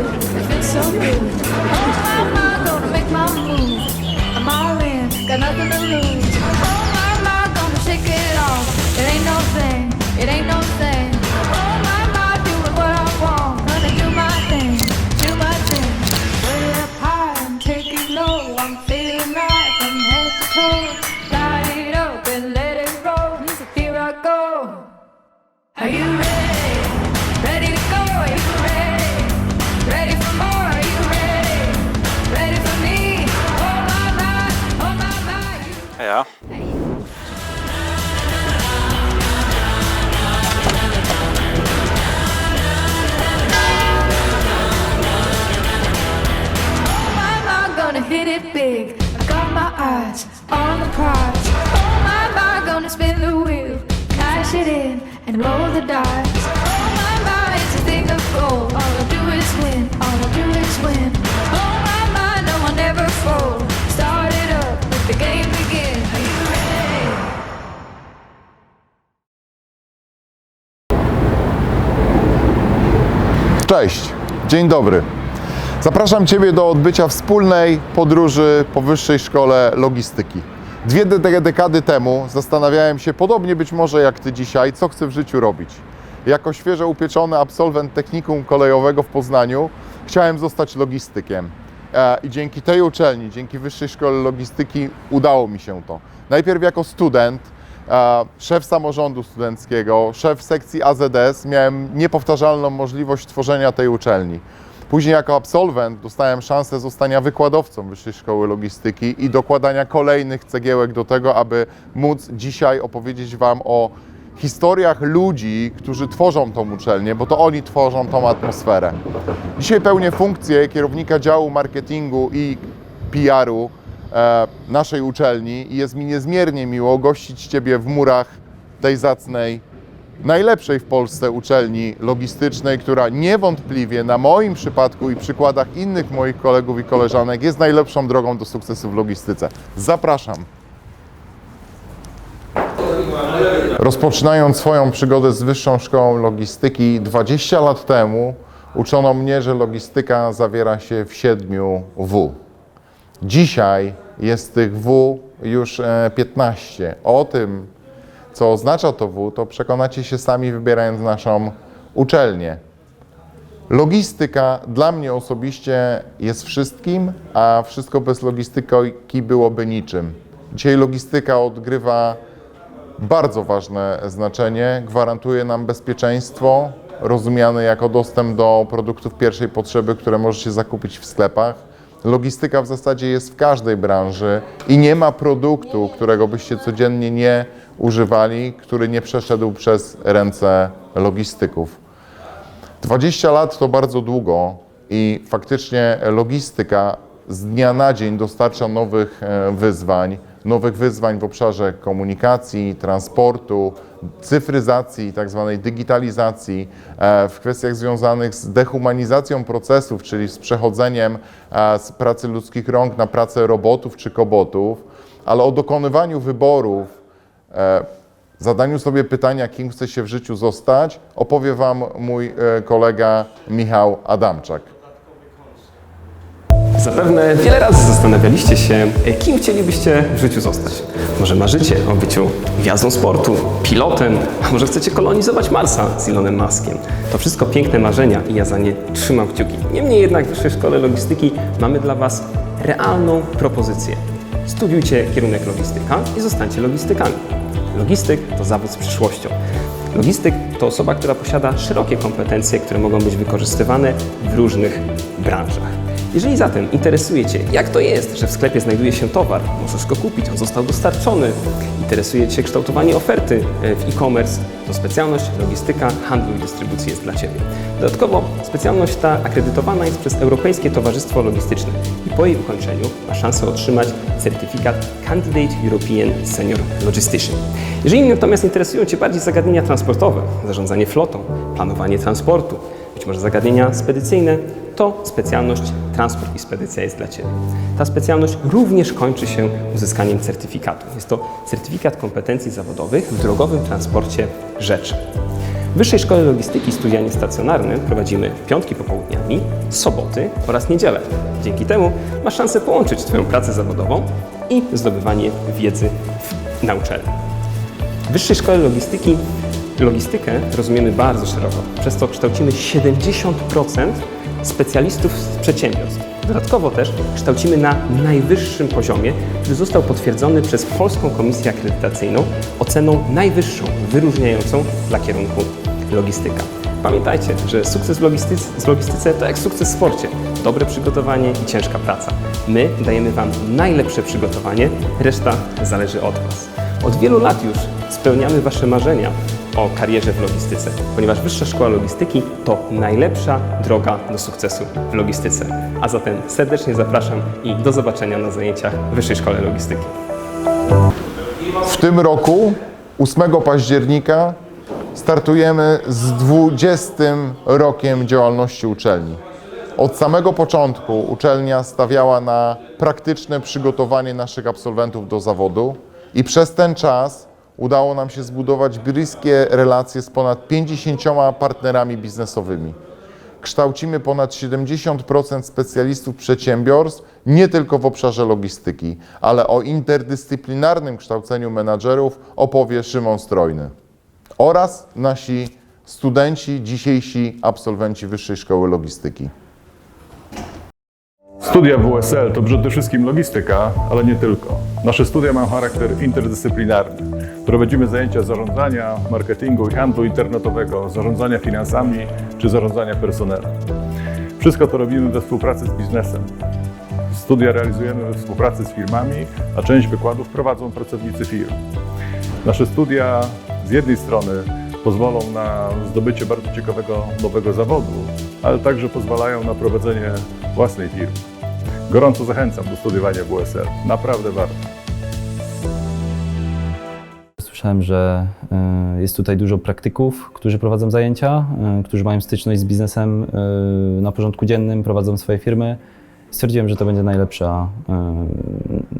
I so good. Cześć, dzień dobry. Zapraszam Ciebie do odbycia wspólnej podróży po Wyższej Szkole Logistyki. Dwie de- dekady temu zastanawiałem się, podobnie być może jak Ty dzisiaj, co chcę w życiu robić. Jako świeżo upieczony absolwent technikum kolejowego w Poznaniu chciałem zostać logistykiem. E, I dzięki tej uczelni, dzięki Wyższej Szkole Logistyki udało mi się to. Najpierw jako student, szef samorządu studenckiego, szef sekcji AZS, miałem niepowtarzalną możliwość tworzenia tej uczelni. Później jako absolwent dostałem szansę zostania wykładowcą Wyższej Szkoły Logistyki i dokładania kolejnych cegiełek do tego, aby móc dzisiaj opowiedzieć Wam o historiach ludzi, którzy tworzą tą uczelnię, bo to oni tworzą tą atmosferę. Dzisiaj pełnię funkcję kierownika działu marketingu i PR-u naszej uczelni i jest mi niezmiernie miło gościć Ciebie w murach tej zacnej, najlepszej w Polsce uczelni logistycznej, która niewątpliwie na moim przypadku i przykładach innych moich kolegów i koleżanek jest najlepszą drogą do sukcesu w logistyce. Zapraszam. Rozpoczynając swoją przygodę z Wyższą Szkołą Logistyki 20 lat temu uczono mnie, że logistyka zawiera się w siedmiu W. Dzisiaj jest tych W już e, 15. O tym, co oznacza to W, to przekonacie się sami wybierając naszą uczelnię. Logistyka dla mnie osobiście jest wszystkim, a wszystko bez logistyki byłoby niczym. Dzisiaj logistyka odgrywa bardzo ważne znaczenie. Gwarantuje nam bezpieczeństwo, rozumiane jako dostęp do produktów pierwszej potrzeby, które możecie zakupić w sklepach. Logistyka w zasadzie jest w każdej branży i nie ma produktu, którego byście codziennie nie używali, który nie przeszedł przez ręce logistyków. 20 lat to bardzo długo i faktycznie logistyka z dnia na dzień dostarcza nowych e, wyzwań, nowych wyzwań w obszarze komunikacji, transportu, cyfryzacji, tak zwanej digitalizacji, e, w kwestiach związanych z dehumanizacją procesów, czyli z przechodzeniem e, z pracy ludzkich rąk na pracę robotów czy kobotów, ale o dokonywaniu wyborów e, zadaniu sobie pytania, kim chce się w życiu zostać, opowie Wam mój kolega Michał Adamczak. Zapewne wiele razy zastanawialiście się, e, kim chcielibyście w życiu zostać. Może marzycie o byciu gwiazdą sportu, pilotem, a może chcecie kolonizować Marsa z Elonem Muskiem. To wszystko piękne marzenia i ja za nie trzymam kciuki. Niemniej jednak w Wyższej Szkole Logistyki mamy dla Was realną propozycję. Studiujcie kierunek logistyka i zostańcie logistykami. Logistyk to zawód z przyszłością. Logistyk to osoba, która posiada szerokie kompetencje, które mogą być wykorzystywane w różnych branżach. Jeżeli zatem interesuje Cię, jak to jest, że w sklepie znajduje się towar, możesz go kupić, on został dostarczony, interesuje Cię kształtowanie oferty e, w e-commerce, to specjalność logistyka, handlu i dystrybucji jest dla Ciebie. Dodatkowo specjalność ta akredytowana jest przez Europejskie Towarzystwo Logistyczne i po jej ukończeniu ma szansę otrzymać certyfikat Candidate European Senior Logistician. Jeżeli natomiast interesują Cię bardziej zagadnienia transportowe, zarządzanie flotą, planowanie transportu, być może zagadnienia spedycyjne, to specjalność transport i spedycja jest dla Ciebie. Ta specjalność również kończy się uzyskaniem certyfikatu. Jest to certyfikat kompetencji zawodowych w drogowym transporcie rzeczy. W Wyższej Szkole Logistyki studia niestacjonarne prowadzimy piątki popołudniami, soboty oraz niedzielę. Dzięki temu masz szansę połączyć Twoją pracę zawodową i zdobywanie wiedzy na uczelni. W Wyższej Szkole Logistyki logistykę rozumiemy bardzo szeroko. Przez to kształcimy 70% specjalistów z przedsiębiorstw. Dodatkowo też kształcimy na najwyższym poziomie, który został potwierdzony przez Polską Komisję Akredytacyjną oceną najwyższą, wyróżniającą dla kierunku logistyka. Pamiętajcie, że sukces w logistyce, w logistyce to jak sukces w sporcie. Dobre przygotowanie i ciężka praca. My dajemy Wam najlepsze przygotowanie, reszta zależy od Was. Od wielu lat już spełniamy Wasze marzenia o karierze w logistyce, ponieważ Wyższa Szkoła Logistyki to najlepsza droga do sukcesu w logistyce. A zatem serdecznie zapraszam i do zobaczenia na zajęciach w Wyższej Szkole Logistyki. W tym roku, 8 października, startujemy z 20 rokiem działalności uczelni. Od samego początku uczelnia stawiała na praktyczne przygotowanie naszych absolwentów do zawodu i przez ten czas udało nam się zbudować bliskie relacje z ponad 50 partnerami biznesowymi. Kształcimy ponad 70% specjalistów przedsiębiorstw, nie tylko w obszarze logistyki, ale o interdyscyplinarnym kształceniu menadżerów opowie Szymon Strojny oraz nasi studenci, dzisiejsi absolwenci Wyższej Szkoły Logistyki. Studia WSL to przede wszystkim logistyka, ale nie tylko. Nasze studia mają charakter interdyscyplinarny. Prowadzimy zajęcia zarządzania, marketingu i handlu internetowego, zarządzania finansami czy zarządzania personelem. Wszystko to robimy we współpracy z biznesem. Studia realizujemy we współpracy z firmami, a część wykładów prowadzą pracownicy firm. Nasze studia z jednej strony pozwolą na zdobycie bardzo ciekawego nowego zawodu, ale także pozwalają na prowadzenie własnej firmy. Gorąco zachęcam do studiowania WSL. Naprawdę warto. Słyszałem, że y, jest tutaj dużo praktyków, którzy prowadzą zajęcia, y, którzy mają styczność z biznesem y, na porządku dziennym, prowadzą swoje firmy. Stwierdziłem, że to będzie najlepsza,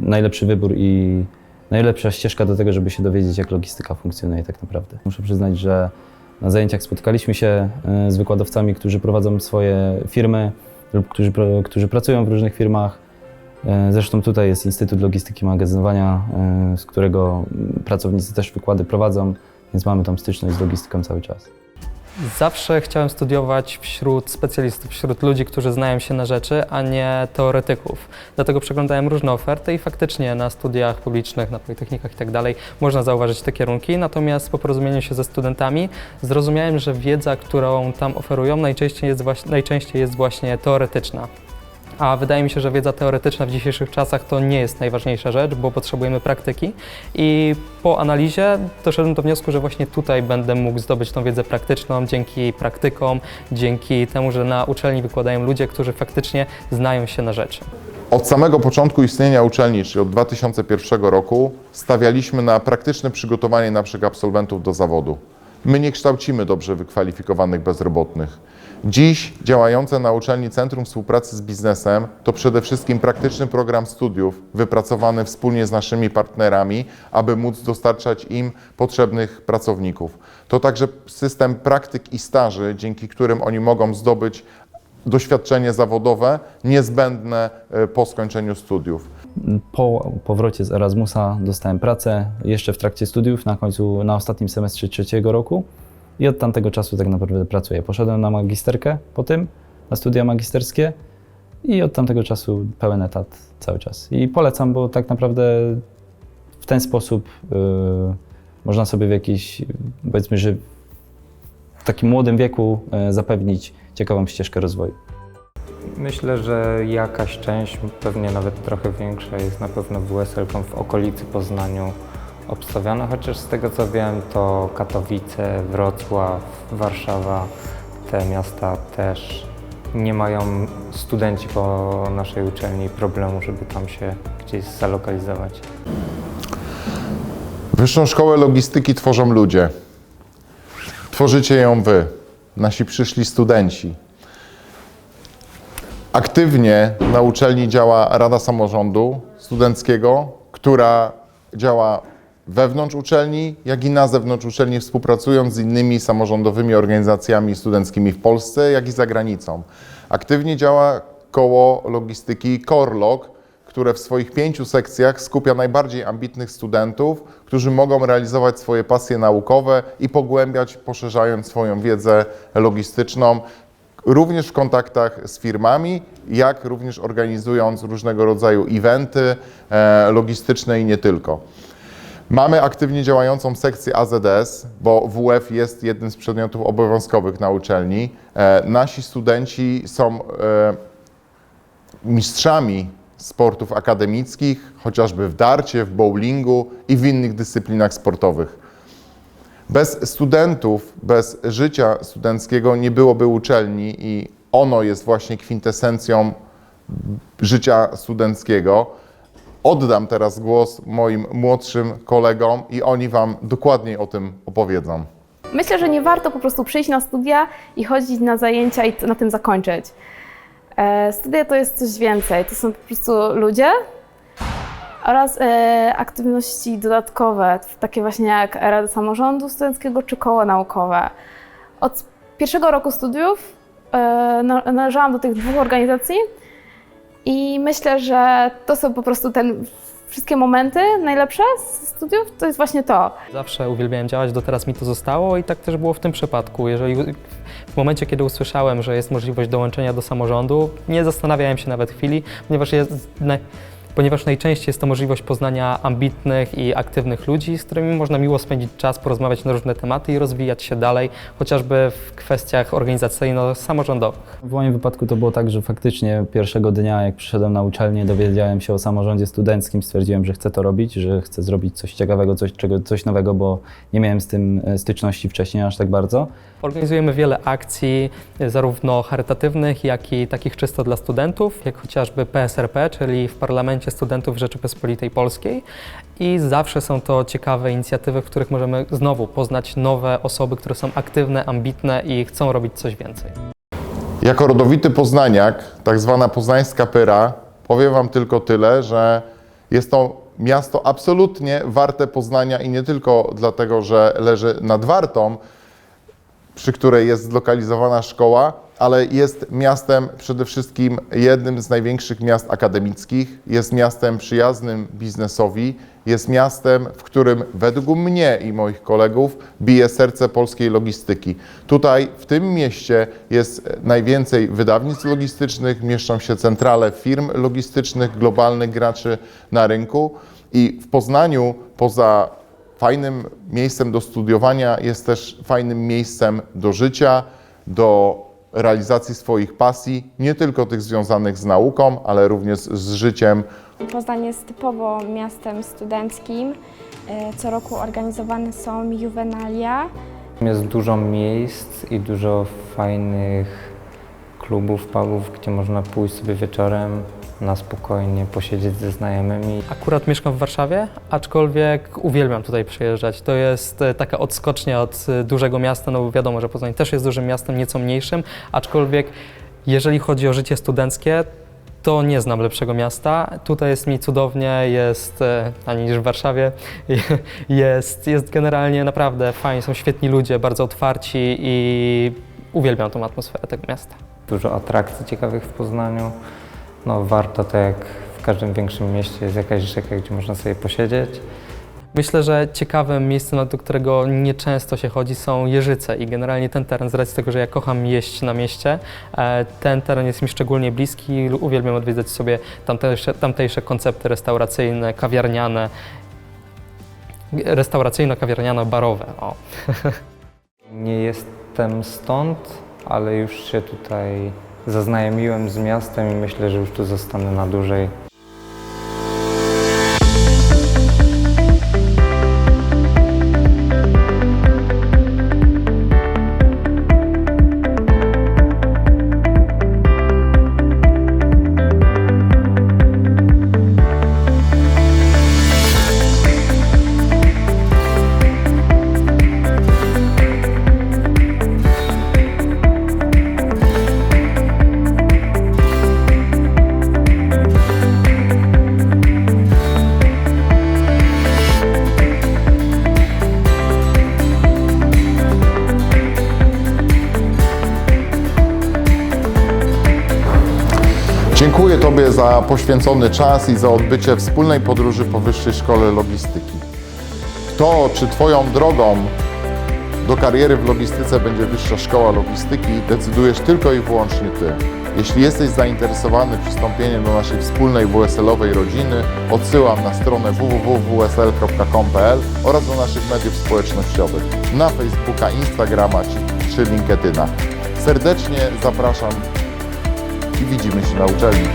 najlepszy wybór i najlepsza ścieżka do tego, żeby się dowiedzieć, jak logistyka funkcjonuje tak naprawdę. Muszę przyznać, że na zajęciach spotkaliśmy się y, z wykładowcami, którzy prowadzą swoje firmy lub którzy, którzy pracują w różnych firmach. E, Zresztą tutaj jest Instytut Logistyki i Magazynowania, e, z którego pracownicy też wykłady prowadzą, więc mamy tam styczność z logistyką cały czas. Zawsze chciałem studiować wśród specjalistów, wśród ludzi, którzy znają się na rzeczy, a nie teoretyków. Dlatego przeglądałem różne oferty i faktycznie na studiach publicznych, na politechnikach i tak można zauważyć te kierunki. Natomiast po porozumieniu się ze studentami zrozumiałem, że wiedza, którą tam oferują, najczęściej jest, najczęściej jest właśnie teoretyczna. A wydaje mi się, że wiedza teoretyczna w dzisiejszych czasach to nie jest najważniejsza rzecz, bo potrzebujemy praktyki. I po analizie doszedłem do wniosku, że właśnie tutaj będę mógł zdobyć tą wiedzę praktyczną dzięki praktykom, dzięki temu, że na uczelni wykładają ludzie, którzy faktycznie znają się na rzeczy. Od samego początku istnienia uczelni, czyli od 2001 roku, stawialiśmy na praktyczne przygotowanie naszych absolwentów do zawodu. My nie kształcimy dobrze wykwalifikowanych bezrobotnych. Dziś działające na uczelni Centrum Współpracy z Biznesem to przede wszystkim praktyczny program studiów wypracowany wspólnie z naszymi partnerami, aby móc dostarczać im potrzebnych pracowników. To także system praktyk i staży, dzięki którym oni mogą zdobyć doświadczenie zawodowe niezbędne e, po skończeniu studiów. Po powrocie z Erasmusa dostałem pracę jeszcze w trakcie studiów, na końcu, na ostatnim semestrze trzeciego roku i od tamtego czasu tak naprawdę pracuję. Poszedłem na magisterkę po tym, na studia magisterskie i od tamtego czasu pełen etat cały czas. I polecam, bo tak naprawdę w ten sposób y, można sobie w jakiś, powiedzmy, że w takim młodym wieku y, zapewnić ciekawą ścieżkę rozwoju. Myślę, że jakaś część, pewnie nawet trochę większa, jest na pewno WSL w okolicy Poznaniu obstawiana, chociaż z tego co wiem, to Katowice, Wrocław, Warszawa, te miasta też nie mają studenci po naszej uczelni problemu, żeby tam się gdzieś zalokalizować. Wyższą Szkołę Logistyki tworzą ludzie. Tworzycie ją wy, nasi przyszli studenci. Aktywnie na uczelni działa Rada Samorządu Studenckiego, która działa wewnątrz uczelni, jak i na zewnątrz uczelni, współpracując z innymi samorządowymi organizacjami studenckimi w Polsce, jak i za granicą. Aktywnie działa koło logistyki Corlog, które w swoich pięciu sekcjach skupia najbardziej ambitnych studentów, którzy mogą realizować swoje pasje naukowe i pogłębiać, poszerzając swoją wiedzę logistyczną, również w kontaktach z firmami, jak również organizując różnego rodzaju eventy e, logistyczne i nie tylko. Mamy aktywnie działającą sekcję AZS, bo WF jest jednym z przedmiotów obowiązkowych na uczelni. E, Nasi studenci są e, mistrzami sportów akademickich, chociażby w darcie, w bowlingu i w innych dyscyplinach sportowych. Bez studentów, bez życia studenckiego nie byłoby uczelni i ono jest właśnie kwintesencją życia studenckiego. Oddam teraz głos moim młodszym kolegom i oni Wam dokładniej o tym opowiedzą. Myślę, że nie warto po prostu przyjść na studia i chodzić na zajęcia i na tym zakończyć. E, studia to jest coś więcej. To są po prostu ludzie oraz e, aktywności dodatkowe, takie właśnie jak Rada Samorządu Studenckiego czy koło naukowe. Od pierwszego roku studiów e, na- należałam do tych dwóch organizacji i myślę, że to są po prostu ten, wszystkie momenty najlepsze z studiów, to jest właśnie to. Zawsze uwielbiałem działać, do teraz mi to zostało i tak też było w tym przypadku. Jeżeli w momencie, kiedy usłyszałem, że jest możliwość dołączenia do samorządu, nie zastanawiałem się nawet chwili, ponieważ jest, ponieważ najczęściej jest to możliwość poznania ambitnych i aktywnych ludzi, z którymi można miło spędzić czas, porozmawiać na różne tematy i rozwijać się dalej, chociażby w kwestiach organizacyjno-samorządowych. W moim wypadku to było tak, że faktycznie pierwszego dnia, jak przyszedłem na uczelnię, dowiedziałem się o samorządzie studenckim, stwierdziłem, że chcę to robić, że chcę zrobić coś ciekawego, coś, czego, coś nowego, bo nie miałem z tym e, styczności wcześniej aż tak bardzo. Organizujemy wiele akcji, y, zarówno charytatywnych, jak i takich czysto dla studentów, jak chociażby PSRP, czyli w Parlamencie Studentów Rzeczypospolitej Polskiej. I zawsze są to ciekawe inicjatywy, w których możemy znowu poznać nowe osoby, które są aktywne, ambitne i chcą robić coś więcej. Jako rodowity poznaniak, tak zwana poznańska pyra, powiem Wam tylko tyle, że jest to miasto absolutnie warte poznania i nie tylko dlatego, że leży nad Wartą, przy której jest zlokalizowana szkoła, ale jest miastem przede wszystkim jednym z największych miast akademickich, jest miastem przyjaznym biznesowi, jest miastem, w którym według mnie i moich kolegów bije serce polskiej logistyki. Tutaj w tym mieście jest najwięcej wydawnictw logistycznych, mieszczą się centrale firm logistycznych, globalnych graczy na rynku i w Poznaniu poza fajnym miejscem do studiowania, jest też fajnym miejscem do życia, do realizacji swoich pasji, nie tylko tych związanych z nauką, ale również z życiem Poznań jest typowo miastem studenckim. E, Co roku organizowane są juwenalia. Jest dużo miejsc i dużo fajnych klubów, pubów, gdzie można pójść sobie wieczorem na spokojnie, posiedzieć ze znajomymi. Akurat mieszkam w Warszawie, aczkolwiek uwielbiam tutaj przyjeżdżać. To jest e, taka odskocznia od e, dużego miasta, no bo wiadomo, że Poznań też jest dużym miastem, nieco mniejszym, aczkolwiek jeżeli chodzi o życie studenckie, to nie znam lepszego miasta. Tutaj jest mi cudownie, jest e, ani niż w Warszawie. Jest, jest generalnie naprawdę fajnie, są świetni ludzie, bardzo otwarci i uwielbiam tą atmosferę tego miasta. Dużo atrakcji ciekawych w Poznaniu. No warto, tak jak w każdym większym mieście, jest jakaś rzeka, gdzie można sobie posiedzieć. Myślę, że ciekawym miejscem, do którego nieczęsto się chodzi, są Jeżyce i generalnie ten teren, z racji tego, że ja kocham jeść na mieście, e, ten teren jest mi szczególnie bliski. Uwielbiam odwiedzać sobie tamtejsze, tamtejsze koncepty restauracyjne, kawiarniane, restauracyjno-kawiarniano-barowe. Nie jestem stąd, ale już się tutaj zaznajomiłem z miastem i myślę, że już tu zostanę na dłużej. Dziękuję Tobie za poświęcony czas i za odbycie wspólnej podróży po Wyższej Szkole Logistyki. To, czy Twoją drogą do kariery w logistyce będzie Wyższa Szkoła Logistyki, decydujesz tylko i wyłącznie Ty. Jeśli jesteś zainteresowany przystąpieniem do naszej wspólnej WSL-owej rodziny, odsyłam na stronę www.wsl.com.pl oraz do naszych mediów społecznościowych na Facebooka, Instagrama czy, LinkedIna. Serdecznie zapraszam i widzimy się na uczelni.